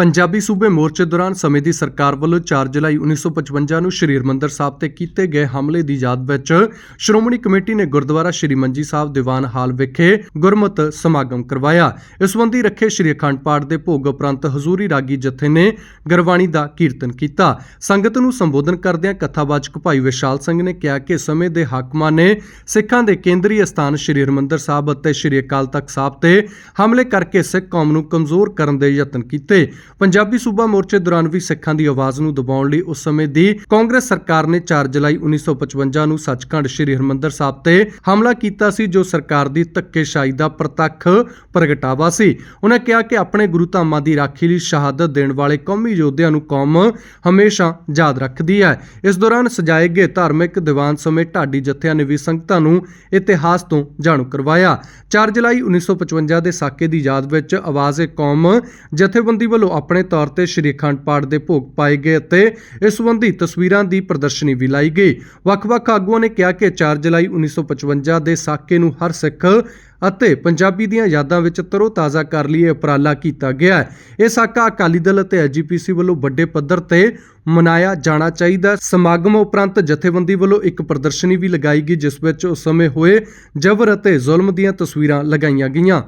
ਪੰਜਾਬੀ ਸੂਬੇ ਮੋਰਚੇ ਦੌਰਾਨ ਸਮੇਂ ਦੀ ਸਰਕਾਰ ਵੱਲੋਂ 4 ਜੁਲਾਈ 1955 ਨੂੰ ਸ਼੍ਰੀ ਹਰਿਮੰਦਰ ਸਾਹਿਬ ਤੇ ਕੀਤੇ ਗਏ ਹਮਲੇ ਦੀ ਯਾਦ ਵਿੱਚ ਸ਼੍ਰੋਮਣੀ ਕਮੇਟੀ ਨੇ ਗੁਰਦੁਆਰਾ ਸ਼੍ਰੀ ਮੰਜੀ ਸਾਹਿਬ ਦੀਵਾਨ ਹਾਲ ਵਿਖੇ ਗੁਰਮਤ ਸਮਾਗਮ ਕਰਵਾਇਆ। ਇਸ ਸੰਬੰਧੀ ਰੱਖੇ ਸ਼੍ਰੀ ਅਖੰਡ ਪਾਠ ਦੇ ਭੋਗ ਉਪਰੰਤ ਹਜ਼ੂਰੀ ਰਾਗੀ ਜਥੇ ਨੇ ਗੁਰਬਾਣੀ ਦਾ ਕੀਰਤਨ ਕੀਤਾ। ਸੰਗਤ ਨੂੰ ਸੰਬੋਧਨ ਕਰਦਿਆਂ ਕਥਾਵਾਚਕ ਭਾਈ ਵਿਸ਼ਾਲ ਸਿੰਘ ਨੇ ਕਿਹਾ ਕਿ ਸਮੇਂ ਦੇ ਹਾਕਮਾਂ ਨੇ ਸਿੱਖਾਂ ਦੇ ਕੇਂਦਰੀ ਸਥਾਨ ਸ਼੍ਰੀ ਹਰਿਮੰਦਰ ਸਾਹਿਬ ਅਤੇ ਸ਼੍ਰੀ ਅਕਾਲ ਤਖਤ ਸਾਹਿਬ ਤੇ ਹਮਲੇ ਕਰਕੇ ਸਿੱਖ ਕੌਮ ਨੂੰ ਕਮਜ਼ੋਰ ਕਰਨ ਦੇ ਯਤਨ ਕੀਤੇ। ਪੰਜਾਬੀ ਸੂਬਾ ਮੋਰਚੇ ਦੌਰਾਨ ਵੀ ਸਿੱਖਾਂ ਦੀ ਆਵਾਜ਼ ਨੂੰ ਦਬਾਉਣ ਲਈ ਉਸ ਸਮੇਂ ਦੀ ਕਾਂਗਰਸ ਸਰਕਾਰ ਨੇ 4 ਜੁਲਾਈ 1955 ਨੂੰ ਸੱਚਖੰਡ ਸ਼੍ਰੀ ਹਰਿਮੰਦਰ ਸਾਹਿਬ ਤੇ ਹਮਲਾ ਕੀਤਾ ਸੀ, ਜੋ ਸਰਕਾਰ ਦੀ ਧੱਕੇਸ਼ਾਹੀ ਦਾ ਪ੍ਰਤੱਖ ਪ੍ਰਗਟਾਵਾ ਸੀ। ਉਹਨਾਂ ਕਿਹਾ ਕਿ ਆਪਣੇ ਗੁਰੂ ਧਾਮਾਂ ਦੀ ਰਾਖੀ ਲਈ ਸ਼ਹਾਦਤ ਦੇਣ ਵਾਲੇ ਕੌਮੀ ਯੋਧਿਆਂ ਨੂੰ ਕੌਮ ਹਮੇਸ਼ਾ ਯਾਦ ਰੱਖਦੀ ਹੈ। ਇਸ ਦੌਰਾਨ ਸਜਾਏ ਗਏ ਧਾਰਮਿਕ ਦੀਵਾਨ ਸਮੇਂ ਢਾਡੀ ਜਥਿਆਂ ਨੇ ਵੀ ਸੰਗਤਾਂ ਨੂੰ ਇਤਿਹਾਸ ਤੋਂ ਜਾਣੂ ਕਰਵਾਇਆ। 4 ਜੁਲਾਈ 1955 ਦੇ ਸਾਕੇ ਦੀ ਯਾਦ ਵਿੱਚ ਆਵਾਜ਼-ਏ ਕੌਮ ਜਥੇਬੰਦੀ ਵੱਲੋਂ ਆਪਣੇ ਤੌਰ ਤੇ ਸ਼੍ਰੀ ਅਖੰਡ ਪਾਠ ਦੇ ਭੋਗ ਪਾਏ ਗਏ ਅਤੇ ਇਸ ਸੰਬੰਧੀ ਤਸਵੀਰਾਂ ਦੀ ਪ੍ਰਦਰਸ਼ਨੀ ਵੀ ਲਾਈ ਗਈ। ਵੱਖ-ਵੱਖ ਆਗੂਆਂ ਨੇ ਕਿਹਾ ਕਿ 4 ਜੁਲਾਈ 1955 ਦੇ ਸਾਕੇ ਨੂੰ ਹਰ ਸਿੱਖ ਅਤੇ ਪੰਜਾਬੀ ਦੀਆਂ ਯਾਦਾਂ ਵਿੱਚ ਤਰੋ-ਤਾਜ਼ਾ ਕਰ ਲਈ ਇਹ ਉਪਰਾਲਾ ਕੀਤਾ ਗਿਆ ਹੈ। ਇਹ ਸਾਕਾ ਅਕਾਲੀ ਦਲ ਅਤੇ ਐਜੀਪੀਸੀ ਵੱਲੋਂ ਵੱਡੇ ਪੱਧਰ ਤੇ ਮਨਾਇਆ ਜਾਣਾ ਚਾਹੀਦਾ ਸਮਾਗਮ ਉਪਰੰਤ ਜਥੇਬੰਦੀ ਵੱਲੋਂ ਇੱਕ ਪ੍ਰਦਰਸ਼ਨੀ ਵੀ ਲਗਾਈ ਗਈ, ਜਿਸ ਵਿੱਚ ਉਸ ਸਮੇਂ ਹੋਏ ਜਬਰ ਅਤੇ ਜ਼ੁਲਮ ਦੀਆਂ ਤਸਵੀਰਾਂ ਲਗਾਈਆਂ ਗਈਆਂ।